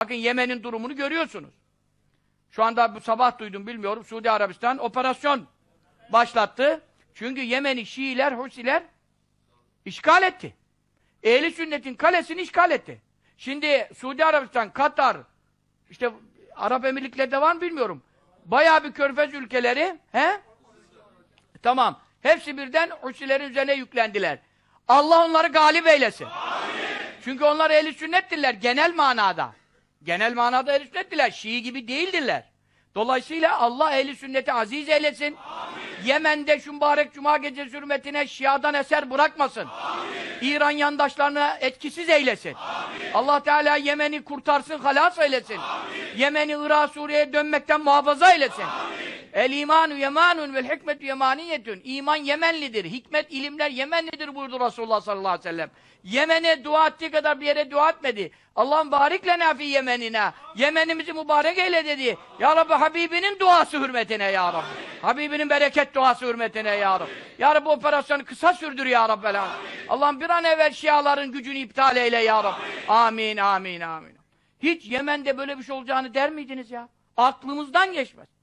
Bakın Yemen'in durumunu görüyorsunuz. Şu anda bu sabah duydum bilmiyorum. Suudi Arabistan operasyon başlattı. Çünkü Yemen'i Şiiler, Husiler işgal etti. Ehli sünnetin kalesini işgal etti. Şimdi Suudi Arabistan, Katar, işte Arap Emirlikleri'de var mı bilmiyorum. Bayağı bir körfez ülkeleri, he? Tamam. Hepsi birden Husilerin üzerine yüklendiler. Allah onları galip eylesin. Çünkü onlar ehli sünnettirler genel manada. Genel manada ehli sünnettirler. Şii gibi değildirler. Dolayısıyla Allah ehli sünneti aziz eylesin. Yemen'de şu mübarek cuma gecesi hürmetine Şia'dan eser bırakmasın. İran yandaşlarını etkisiz eylesin. Allah Teala Yemen'i kurtarsın, halas eylesin. Yemen'i Irak, Suriye'ye dönmekten muhafaza eylesin. El imanu yemanun vel hikmetu yemaniyetun. İman Yemenlidir. Hikmet, ilimler Yemenlidir buyurdu Resulullah sallallahu aleyhi ve sellem. Yemen'e dua ettiği kadar bir yere dua etmedi. Allah'ım barik lena fi Yemenina. Yemenimizi mübarek eyle dedi. Ya Rabbi Habibinin duası hürmetine ya Rabbi. Habibinin bereket duası hürmetine ya Rabbi. Ya Rabbi operasyonu kısa sürdür ya Rabbi. Allah'ım bir an evvel şiaların gücünü iptal eyle ya Rabbi. Amin, amin, amin. Hiç Yemen'de böyle bir şey olacağını der miydiniz ya? Aklımızdan geçmez.